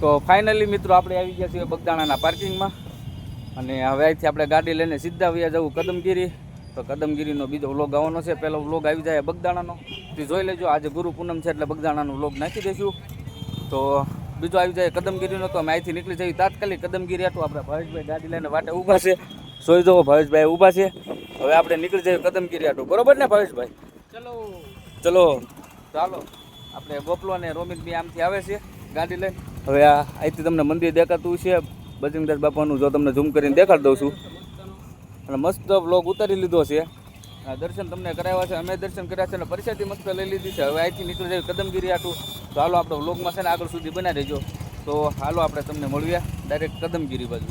તો ફાઇનલી મિત્રો આપણે આવી ગયા છીએ બગદાણાના પાર્કિંગમાં અને હવે અહીંથી આપણે ગાડી લઈને સીધા વ્યા જવું કદમગીરી. તો કદમગીરીનો બીજો વ્લોગ આવવાનો છે. પહેલો વ્લોગ આવી જાય બગદાણાનો. તે જોઈ લેજો આજે ગુરુ પૂનમ છે એટલે બગદાણાનો વ્લોગ નાખી દઈશું. તો બીજો આવી જાય કદમગીરીનો તો અમે અહીંથી નીકળી જઈએ. તાત્કાલિક કદમગીરી હતું આપણે ભાવેશભાઈ ગાડી લઈને વાટે ઊભા છે. જોઈ જવો ભાવેશભાઈ ઊભા છે. હવે આપણે નીકળી જઈએ કદમગીરી આટલું બરોબર ને ભાવેશભાઈ? ચલો. ચલો. ચાલો. આપણે ગોપલો અને રોમિત બી આમથી આવે છે. ગાડી લઈને. હવે આ અહીંથી તમને મંદિર દેખાતું છે બજરંગદાસ બાપાનું જો તમને ઝૂમ કરીને દેખાડી દઉં છું. અને મસ્ત બ્લોગ ઉતારી લીધો છે. દર્શન તમને કરાવ્યા છે. અમે દર્શન કર્યા છે અને પરિસ્થિતિ મસ્ત લઈ લીધી છે. હવે અહીંથી નીકળી જાય કદમગીરી આટું. તો હાલો, આપણે વ્લોગમાં છે ને આગળ સુધી બનાવી દેજો તો હાલો, આપણે તમને મળીએ ડાયરેક્ટ કદમગીરી બાજુ.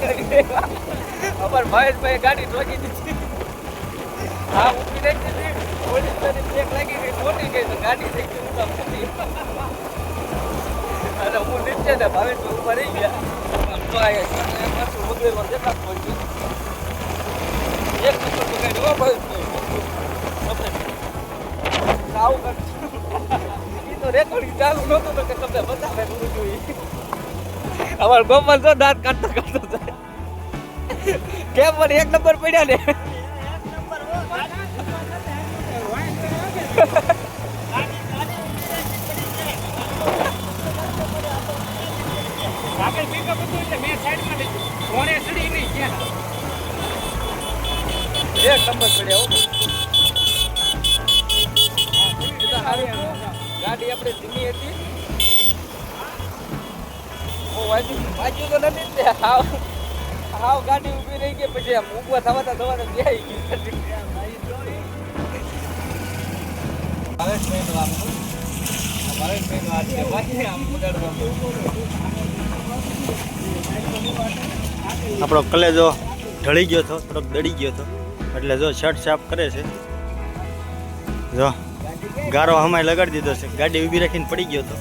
ગયા મહેશભાઈ ગાડી ઠોકી દીધી. હા ઊભી લાગી ગઈ, ખોટી ગઈ, તો ગાડી થઈ ગઈ ઊભા અને હું નીચે ને ભાવેશભાઈ ઊભા રહી ગયા. આમ તો આ પાછું વગેરે જતા પહોંચ્યું એક નંબર તો ગાડી હો ભાવેશભાઈ આવું કરશું ઈ તો રેકોર્ડિંગ ચાલુ નહોતું, તો કે તમને બતાવે અમાર ગોપાલ તો દાંત કાઢતો કાઢતો કેમ પણ એક નંબર પડ્યા ને? એક નંબર પડ્યા ગાડી આપણે ધીમી હતી. વાંચ્યું તો નથી હાવ ગાડી ઊભી રહી ગઈ પછી આમ ઊભા થવાતા થવાતા બેહી ગઈ છે. ભાઈ આમ આપણો કલેજો ઢળી ગયો હતો થોડોક દડી ગયો હતો. એટલે જો શર્ટ સાફ કરે છે. જો ગારો હમાય લગાડી દીધો છે. ગાડી ઊભી રાખીને પડી ગયો હતો.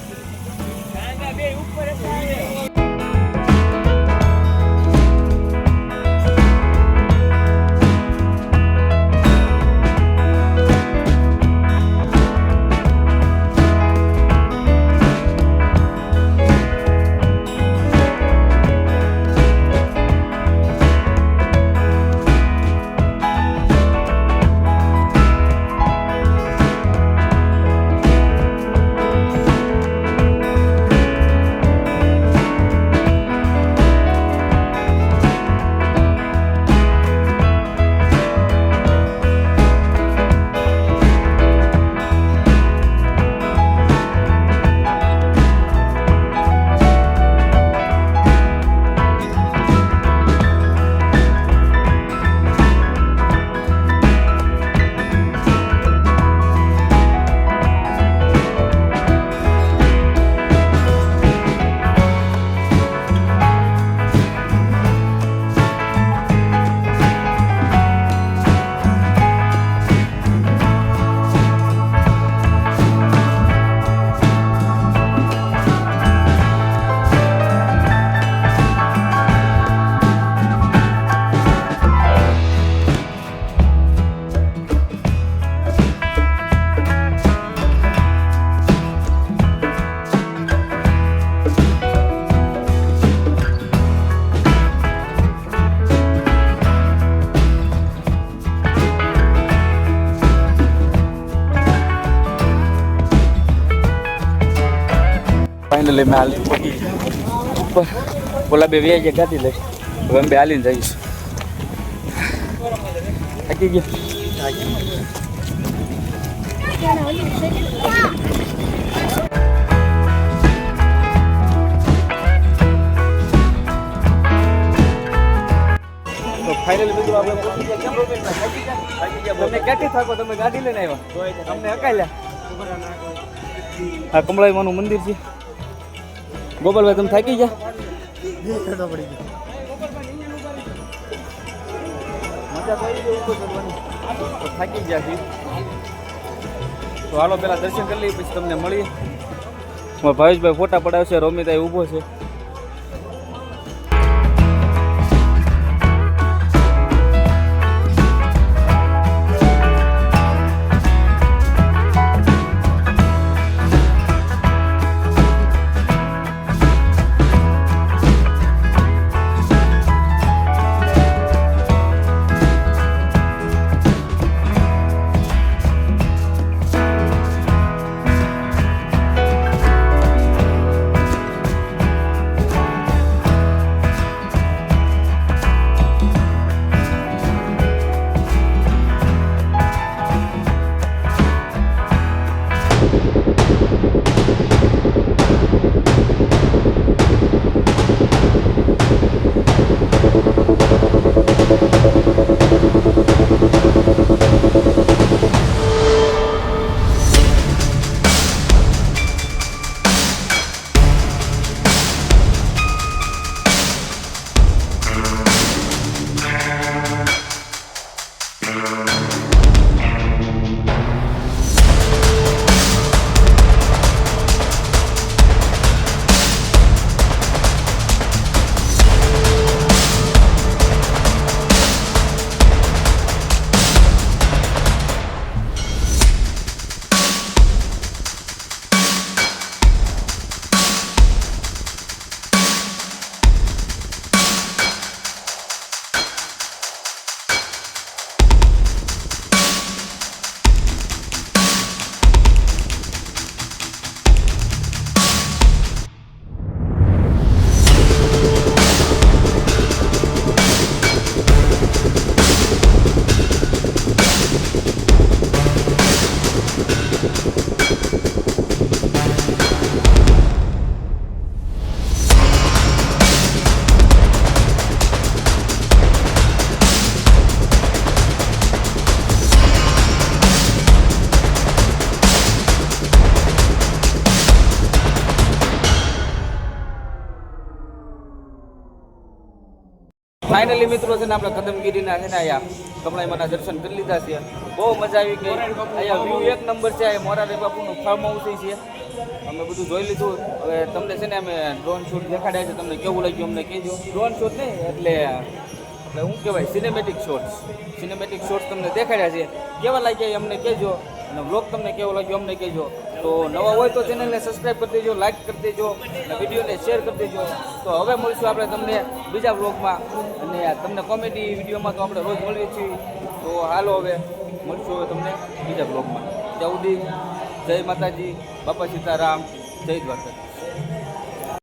એટલે મેં હાલી ઉપર. ઓલા બે વ્યાજે ગાડી લઈશ હવે અમે બે હાલીને જઈશ. થાકી ગયા. ફાઇનલી બધું આપણે પહોંચી ગયા તમે કેટલી થાકો? તમે ગાડી લઈને આવ્યા? તમને હકાઈ લે આ કમળાઈમાનું મંદિર છે. ગોપાલભાઈ, તમે થાકી ગયા? થાકી ગયા છીએ. તો હાલો, પેલા દર્શન કરી લઈએ, પછી તમને મળીએ. ભાવેશભાઈ ફોટા પડાવશે રોમિતા ઊભો છે. ફાઇનલી મિત્રો છે ને આપણે કદમગીરીના છે ને અહીંયા કમળાઈમાના દર્શન કરી લીધા છે. બહુ મજા આવી ગઈ. અહીંયા વ્યૂ એક નંબર છે, અહીંયા મોરારી બાપુનું ફાર્મ હાઉસ છે. અમે બધું જોઈ લીધું. હવે તમને છે ને અમે ડ્રોન શૂટ દેખાડ્યા છે. તમને કેવું લાગ્યું અમને કહેજો. ડ્રોન શૂટ નહીં, એટલે એટલે શું કહેવાય? સિનેમેટિક શોર્ટ્સ સિનેમેટિક શોર્ટ્સ તમને દેખાડ્યા છે. કેવા લાગ્યા એ અમને કહેજો. અને બ્લોગ તમને કેવો લાગ્યો અમને કહેજો. તો નવા હોય તો ચેનલને સબસ્ક્રાઈબ કરી દેજો લાઈક કરી દેજો, અને વિડીયોને શેર કરી દેજો. તો હવે મળીશું આપણે તમને બીજા બ્લોગમાં અને તમને કોમેડી વિડીયોમાં તો આપણે રોજ મળીએ છીએ. તો હાલો હવે, મળીશું હવે તમને બીજા બ્લોગમાં ત્યાં સુધી જય માતાજી, બાપા સીતારામ, જય દ્વારકા